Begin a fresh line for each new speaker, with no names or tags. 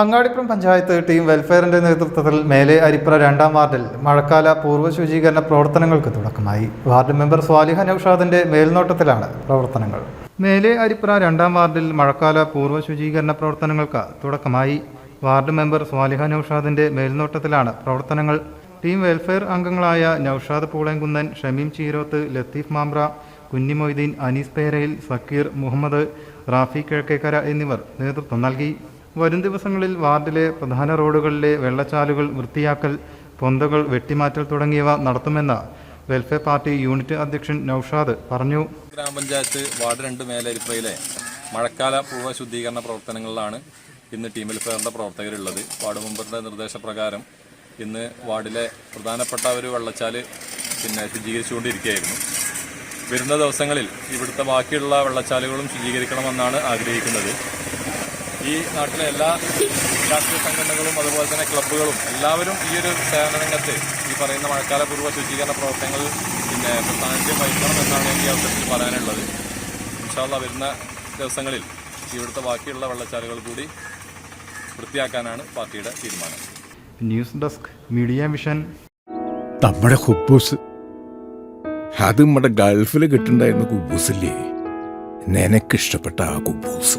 Angadipuram panchayat team വെൽഫെയറിന്റെ നേതൃത്വത്തിൽ മേലെ അരിപ്പുറ രണ്ടാം വാർഡിൽ മഴക്കാല പൂർവ ശുചീകരണ പ്രവർത്തനങ്ങൾക്ക് തുടക്കമായി. വാർഡ് മെമ്പർ സ്വാലിഹ നൌഷാദിന്റെ മേൽനോട്ടത്തിലാണ് പ്രവർത്തനങ്ങൾ. മേലെ അരിപ്പുറ രണ്ടാം വാർഡിൽ മഴക്കാല പൂർവ ശുചീകരണ പ്രവർത്തനങ്ങൾക്ക് തുടക്കമായി. വാർഡ് മെമ്പർ സ്വാലിഹ നൌഷാദിന്റെ മേൽനോട്ടത്തിലാണ് പ്രവർത്തനങ്ങൾ. ടീം വെൽഫെയർ അംഗങ്ങളായ നൌഷാദ് പൂളേങ്കുന്നൻ ഷമീം ചീരോത്ത് ലത്തീഫ് മാമ്പ്ര കുഞ്ഞി മൊയ്തീൻ അനീസ് പേരയിൽ സക്കീർ മുഹമ്മദ് റാഫി കിഴക്കേക്കര എന്നിവർ നേതൃത്വം നൽകി. വരും ദിവസങ്ങളിൽ വാർഡിലെ പ്രധാന റോഡുകളിലെ വെള്ളച്ചാലുകൾ വൃത്തിയാക്കൽ പൊന്തകൾ വെട്ടിമാറ്റൽ തുടങ്ങിയവ നടത്തുമെന്ന് വെൽഫെയർ പാർട്ടി യൂണിറ്റ് അധ്യക്ഷൻ നൌഷാദ് പറഞ്ഞു.
ഗ്രാമപഞ്ചായത്ത് വാർഡ് രണ്ട് മേലരിപ്പയിലെ മഴക്കാല പൂർവ ശുദ്ധീകരണ പ്രവർത്തനങ്ങളിലാണ് ഇന്ന് ടീം വെൽഫെയറിന്റെ പ്രവർത്തകരുള്ളത് വാർഡ് മെമ്പറുടെ നിർദ്ദേശപ്രകാരം ഇന്ന് വാർഡിലെ പ്രധാനപ്പെട്ട ഒരു വെള്ളച്ചാൽ പിന്നെ ശുചീകരിച്ചുകൊണ്ടിരിക്കുകയായിരുന്നു വരുന്ന ദിവസങ്ങളിൽ ഇവിടുത്തെ ബാക്കിയുള്ള വെള്ളച്ചാലുകളും ശുചീകരിക്കണമെന്നാണ് ആഗ്രഹിക്കുന്നത്. ഈ നാട്ടിലെ എല്ലാ രാഷ്ട്രീയ സംഘടനകളും അതുപോലെ തന്നെ ക്ലബ്ബുകളും എല്ലാവരും ഈ ഒരു സേവന രംഗത്ത് ഈ പറയുന്ന മഴക്കാലപൂർവ ശുചീകരണ പ്രവർത്തനങ്ങൾ പിന്നെ സാന്നിധ്യം വഹിക്കണമെന്നാണ് ഈ അവസരത്തിൽ പറയാനുള്ളത്. ഇൻഷാല്ല വരുന്ന ദിവസങ്ങളിൽ ഇവിടുത്തെ ബാക്കിയുള്ള വെള്ളച്ചാലുകൾ കൂടി വൃത്തിയാക്കാനാണ് പാർട്ടിയുടെ തീരുമാനം.
News desk media mission.
നമ്മുടെ ഹുബൂസ്. അത് നമ്മുടെ ഗൾഫിൽ കിട്ടുണ്ടായിരുന്ന കുബൂസില്ലേ? നിനക്കിഷ്ടപ്പെട്ട ആ കുബൂസ്.